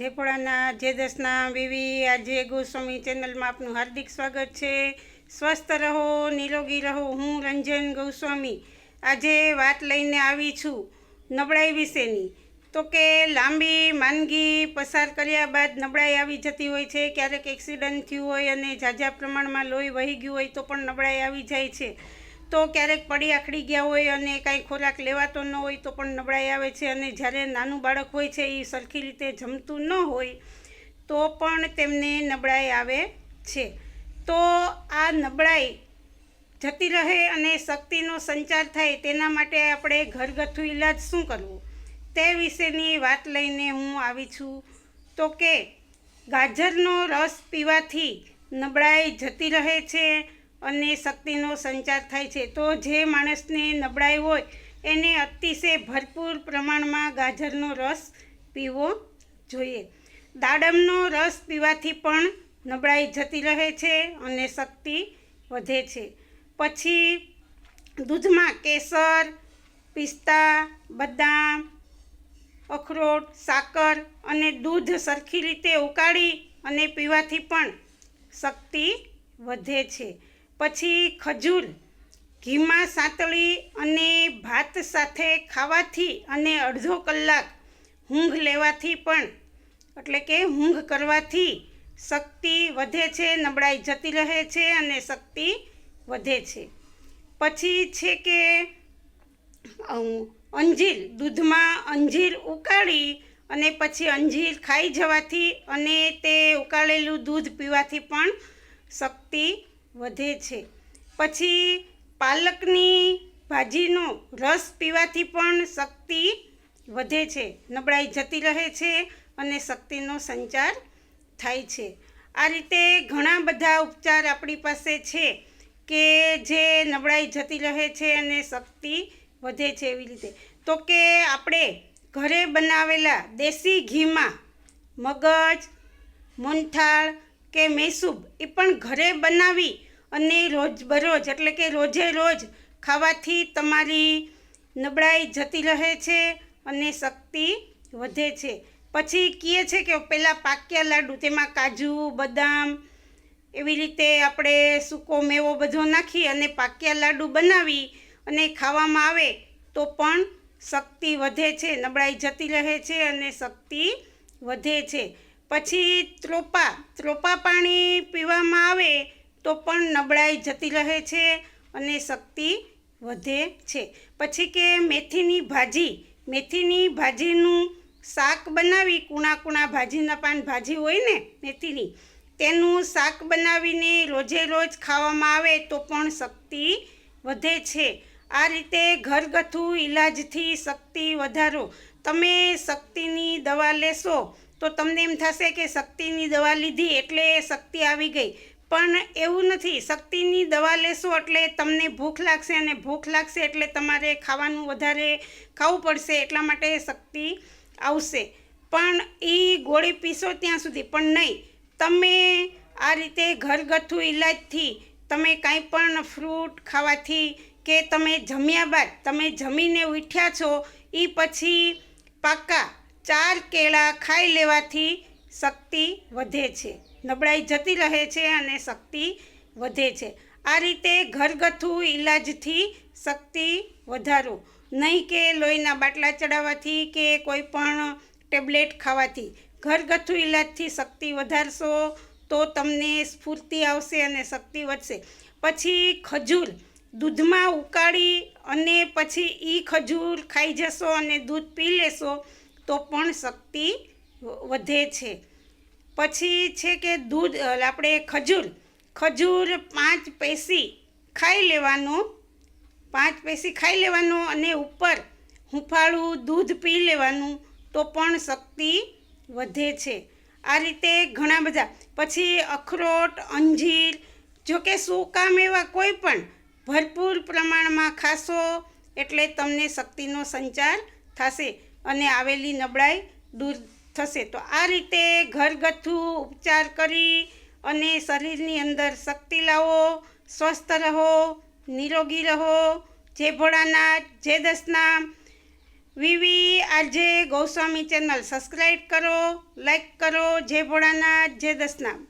જય જે દસના વિવી, આજે ગોસ્વામી ચેનલમાં આપનું હાર્દિક સ્વાગત છે. સ્વસ્થ રહો, નિરોગી રહો, હું રંજન ગોસ્વામી. આજે વાત લઈને આવી છું નબળાઈ વિશેની. તો કે લાંબી માંદગી પસાર કર્યા બાદ નબળાઈ આવી જતી હોય છે, ક્યારેક એક્સિડન્ટ થયું હોય અને ઝાઝા પ્રમાણમાં લોહી વહી ગયું હોય તો પણ નબળાઈ આવી જાય છે. તો ક્યારેક પડી આખડી ગયા હોય અને કાંઈ ખોરાક લેવાતો ન હોય તો પણ નબળાઈ આવે છે. અને જ્યારે નાનું બાળક હોય છે એ સરખી રીતે જમતું ન હોય તો પણ તેમને નબળાઈ આવે છે. તો આ નબળાઈ જતી રહે અને શક્તિનો સંચાર થાય તેના માટે આપણે ઘરગથ્થુ ઈલાજ શું કરવું? તે વિશેની વાત લઈને હું આવી છું. તો કે ગાજરનો રસ પીવાથી નબળાઈ જતી રહે છે અને શક્તિનો સંચાર થાય છે. તો જે માણસને નબળાઈ હોય, એને અતિશય ભરપૂર પ્રમાણમાં ગાજરનો રસ પીવો જોઈએ. દાડમનો રસ પીવાથી પણ નબળાઈ જતી રહે છે અને શક્તિ વધે છે. પછી દૂધમાં કેસર, પિસ્તા, બદામ, અખરોટ, સાકર અને દૂધ સરખી રીતે ઉકાળી અને પીવાથી પણ શક્તિ વધે છે. પછી ખજૂર, ઘીમાં સાંતળી અને ભાત સાથે ખાવાથી અને અડધો કલાક ઊંઘ લેવાથી પણ, એટલે કે ઊંઘ કરવાથી શક્તિ વધે છે, નબળાઈ જતી રહે છે અને શક્તિ વધે છે. પછી છે કે અંજીર, દૂધમાં અંજીર ઉકાળી અને પછી અંજીર ખાઈ જવાથી અને તે ઉકાળેલું દૂધ પીવાથી પણ શક્તિ વધે છે. પછી પાલકની ભાજીનો રસ પીવાથી પણ શક્તિ વધે છે. નબળાઈ જતી રહે છે અને શક્તિનો સંચાર થાય છે. આ રીતે ઘણા બધા ઉપચાર આપણી પાસે છે કે જે નબળાઈ જતી રહે છે અને શક્તિ વધે છે એવી રીતે. તો કે આપણે ઘરે બનાવેલા દેશી ઘીમાં મગજ, મોનથાળ કે મૈસૂબ એ પણ ઘરે બનાવી અને રોજબરોજ એટલે કે રોજે રોજ ખાવાથી તમારી નબળાઈ જતી રહે છે અને શક્તિ વધે છે. પછી કહે છે કે પહેલાં પાક્યા લાડુ, તેમાં કાજુ, બદામ એવી રીતે આપણે સૂકો મેવો બધો નાખી અને પાક્યા લાડુ બનાવી અને ખાવામાં આવે તો પણ શક્તિ વધે છે, નબળાઈ જતી રહે છે અને શક્તિ વધે છે. પછી ત્રોપા ત્રોપા પાણી પીવામાં આવે તો પણ નબળાઈ જતી રહે છે અને શક્તિ વધે છે. પછી કે મેથીની ભાજી, મેથીની ભાજીનું શાક બનાવી, કૂણા કૂણા ભાજીના પાન ભાજી હોય ને મેથીની, તેનું શાક બનાવીને રોજે રોજ ખાવામાં આવે તો પણ શક્તિ વધે છે. આ રીતે ઘરગથ્થુ ઈલાજથી શક્તિ વધારો. તમે શક્તિની દવા લેશો તો તમને એમ થશે કે શક્તિની દવા લીધી એટલે શક્તિ આવી ગઈ. પણ એવું નથી. શક્તિની દવા લેશો એટલે તમને ભૂખ લાગશે અને ભૂખ લાગશે એટલે તમારે ખાવાનું વધારે ખાવું પડશે, એટલા માટે શક્તિ આવશે. પણ એ ગોળી પીશો ત્યાં સુધી. પણ નહીં. તમે આ રીતે ઘરગથ્થુ ઈલાજથી તમે કાંઈ પણ ફ્રૂટ ખાવાથી કે તમે જમ્યા બાદ તમે જમીને ઉઠ્યા છો એ પછી પાકા ચાર કેળા ખાઈ લેવાથી શક્તિ વધે છે. નબળાઈ જતી રહે છે અને શક્તિ વધે છે. આ રીતે ઘરગથ્થુ ઈલાજથી શક્તિ વધારો. નહીં કે લોહીના બાટલા ચડાવવાથી કે કોઈ પણ ટેબ્લેટ ખાવાથી. ઘરગથ્થુ ઈલાજથી શક્તિ વધારશો તો તમને સ્ફૂર્તિ આવશે અને શક્તિ વધશે. પછી ખજૂર. દૂધમાં ઉકાળી અને પછી એ ખજૂર ખાઈ જશો અને દૂધ પી લેશો તો પણ શક્તિ વધે છે. પછી છે કે દૂધ આપણે ખજૂર ખજૂર પાંચ પૈસી ખાઈ લેવાનો, પાંચ પૈસી ખાઈ લેવાનો અને ઉપર હુંફાળું દૂધ પી લેવાનું તો પણ શક્તિ વધે છે. આ રીતે ઘણા બધા, પછી અખરોટ, અંજીર જો કે સુકામ એવા કોઈ પણ ભરપૂર પ્રમાણમાં ખાશો એટલે તમને શક્તિનો સંચાર થશે. અને આવેલી નબળાઈ દૂર થશે. તો આ રીતે ઘરગથ્થુ ઉપચાર કરી અને શરીરની અંદર શક્તિ લાવો, સ્વસ્થ રહો, નિરોગી રહો. જય ભોળાનાથ જય દસનામ, વિવી આજે ગૌસ્વામી ચેનલ સબસ્ક્રાઈબ કરો, લાઈક કરો. જય ભોળાનાથ જય દસનામ.